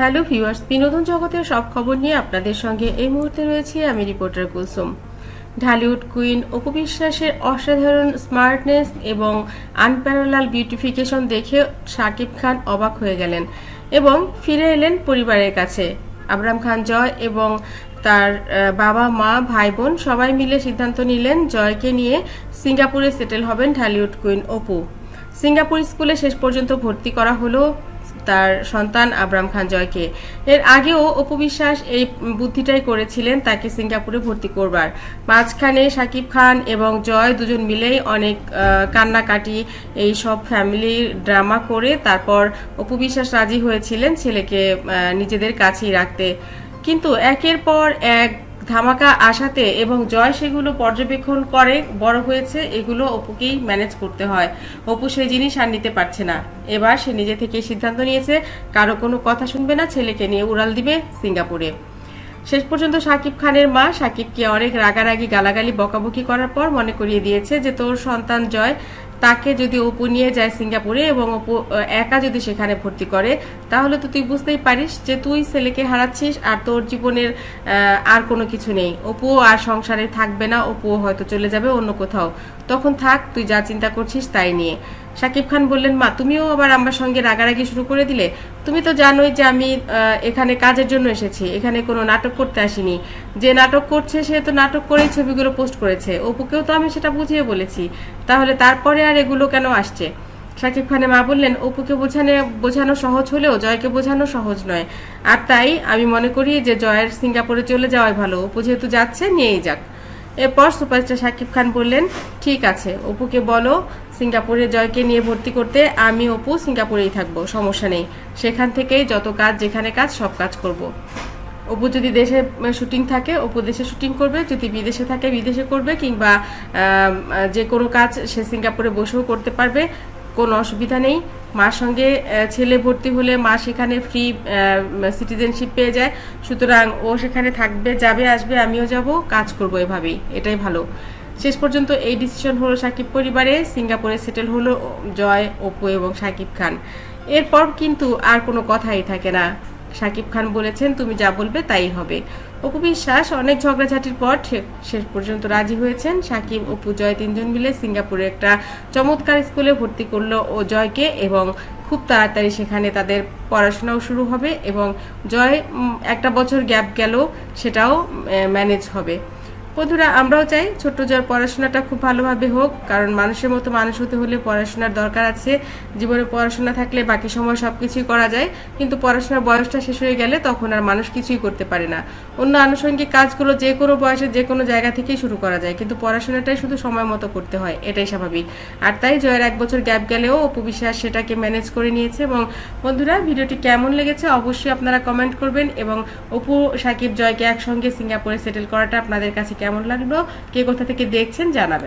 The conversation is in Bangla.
হ্যালো ভিউয়ার্স, বিনোদন জগতের সব খবর নিয়ে আপনাদের সঙ্গে এই মুহূর্তে রয়েছি আমি রিপোর্টার কুলসুম। ঢালিউড কুইন অপু বিশ্বাসের অসাধারণ স্মার্টনেস এবং আনপ্যারালাল বিউটিফিকেশন দেখে শাকিব খান অবাক হয়ে গেলেন এবং ফিরে এলেন পরিবারের কাছে। আবরাম খান জয় এবং তার বাবা, মা, ভাই, বোন সবাই মিলে সিদ্ধান্ত নিলেন জয়কে নিয়ে সিঙ্গাপুরে সেটেল হবেন ঢালিউড কুইন অপু। সিঙ্গাপুর স্কুলে শেষ পর্যন্ত ভর্তি করা হলো তার সন্তান আবরাম খান জয়কে। এর আগেও অপু বিশ্বাস এই বুদ্ধিটাই করেছিলেন তাকে সিঙ্গাপুরে ভর্তি করবার। মাঝখানে সাকিব খান এবং জয় দুজন মিলেই অনেক কান্নাকাটি, এই সব ফ্যামিলি ড্রামা করে তারপর অপু বিশ্বাস রাজি হয়েছিলেন ছেলেকে নিজেদের কাছেই রাখতে। কিন্তু একের পর এক ধামাকা আসাতে এবং জয় সেগুলো পর্যবেক্ষণ করে বড় হয়েছে, এগুলো অপুকেই ম্যানেজ করতে হয়। অপু সেই জিনিস আর নিতে পারছে না। এবার সে নিজে থেকে সিদ্ধান্ত নিয়েছে, কারও কোনো কথা শুনবে না, ছেলেকে নিয়ে উড়াল দিবে সিঙ্গাপুরে। শেষ পর্যন্ত সাকিব খানের মা সাকিবকে অনেক রাগারাগি, গালাগালি, বকাবকি করার পর মনে করিয়ে দিয়েছে যে, তোর সন্তান জয়, তাকে যদি অপু নিয়ে যায় সিঙ্গাপুরে এবং অপু একা যদি সেখানে ভর্তি করে, তাহলে তো তুই বুঝতেই পারিস যে, তুই ছেলেকে হারাচ্ছিস আর তোর জীবনের আর কোনো কিছু নেই। অপু আর সংসারে থাকবে না, অপু হয়তো চলে যাবে অন্য কোথাও। তখন থাক, তুই যা চিন্তা করছিস তাই নিয়ে। সাকিব খান বললেন, মা, তুমিও আবার আমার সঙ্গে রাগারাগি শুরু করে দিলে। তুমি তো জানোই যে আমি এখানে কাজের জন্য এসেছি। এখানে কোনো নাটক করতে আসিনি। যে নাটক করছে, সে তো নাটক করেই ছবিগুলো পোস্ট করেছে। অপুকেও তো আমি সেটা বুঝিয়ে বলেছি। তাহলে তারপরে আর এগুলো কেন আসছে? শাকিব খানের মা বললেন, অপুকে বোঝানো বোঝানো সহজ হলেও জয়কে বোঝানো সহজ নয়। আর তাই আমি মনে করি যে জয়ের সিঙ্গাপুরে চলে যাওয়াই ভালো। অপু যেহেতু যাচ্ছে, নিয়েই যাক। এরপর সুপারস্টার শাকিব খান বললেন, ঠিক আছে, অপুকে বলো, সিঙ্গাপুরে জয়কে নিয়ে ভর্তি করতে আমি অপু সিঙ্গাপুরেই থাকব, সমস্যা নেই সেখান থেকেই যত কাজ যেখানে কাজ, সব কাজ করব। অপু যদি দেশে শুটিং থাকে, অপু দেশে শুটিং করবে, যদি বিদেশে থাকে, বিদেশে করবে, কিংবা যে কোনো কাজ সে সিঙ্গাপুরে বসেও করতে পারবে, কোনো অসুবিধা নেই মার সঙ্গে ছেলে ভর্তি হলে মা সেখানে ফ্রি সিটিজেনশিপ পেয়ে যায়। সুতরাং ও সেখানে থাকবে, যাবে, আসবে, আমিও যাব, কাজ করব এভাবেই। এটাই ভালো। শেষ পর্যন্ত এই ডিসিশন হলো সাকিব পরিবারে, সিঙ্গাপুরে সেটেল হলো জয়, অপু এবং সাকিব খান। এরপর কিন্তু আর কোনো কথাই থাকে না। সাকিব খান বলেছেন, তুমি যা বলবে তাই হবে। অপু বিশ্বাস, অনেক ঝগড়াঝাটির পর শেষ পর্যন্ত রাজি হয়েছেন। সাকিব অপু জয় তিনজন মিলে সিঙ্গাপুরে একটা চমৎকার স্কুলে ভর্তি করল ও জয়কে এবং খুব তাড়াতাড়ি সেখানে তাদের পড়াশোনাও শুরু হবে এবং জয় একটা বছর গ্যাপ গেল, সেটাও ম্যানেজ হবে। বন্ধুরা, আমরাও চাই ছোট্ট জয়ের পড়াশোনাটা খুব ভালোভাবে হোক, কারণ মানুষের মতো মানুষ হতে হলে পড়াশোনার দরকার আছে। জীবনে পড়াশোনা থাকলে বাকি সময় সব কিছুই করা যায়, কিন্তু পড়াশোনার বয়সটা শেষ হয়ে গেলে তখন আর মানুষ কিছুই করতে পারে না। অন্য আনুষঙ্গিক কাজগুলো যে কোনো বয়সে, যে কোনো জায়গা থেকেই শুরু করা যায়, কিন্তু পড়াশোনাটাই শুধু সময় মতো করতে হয়, এটাই স্বাভাবিক। আর তাই জয়ের এক বছর গ্যাপ গেলেও অপু বিশ্বাস সেটাকে ম্যানেজ করে নিয়েছে এবং বন্ধুরা, ভিডিওটি কেমন লেগেছে অবশ্যই আপনারা কমেন্ট করবেন এবং অপু, সাকিব, জয়কে একসঙ্গে সিঙ্গাপুরে সেটেল করাটা আপনাদের কাছে কেমন লাগল কে কোথা থেকে দেখছেন জানাবেন।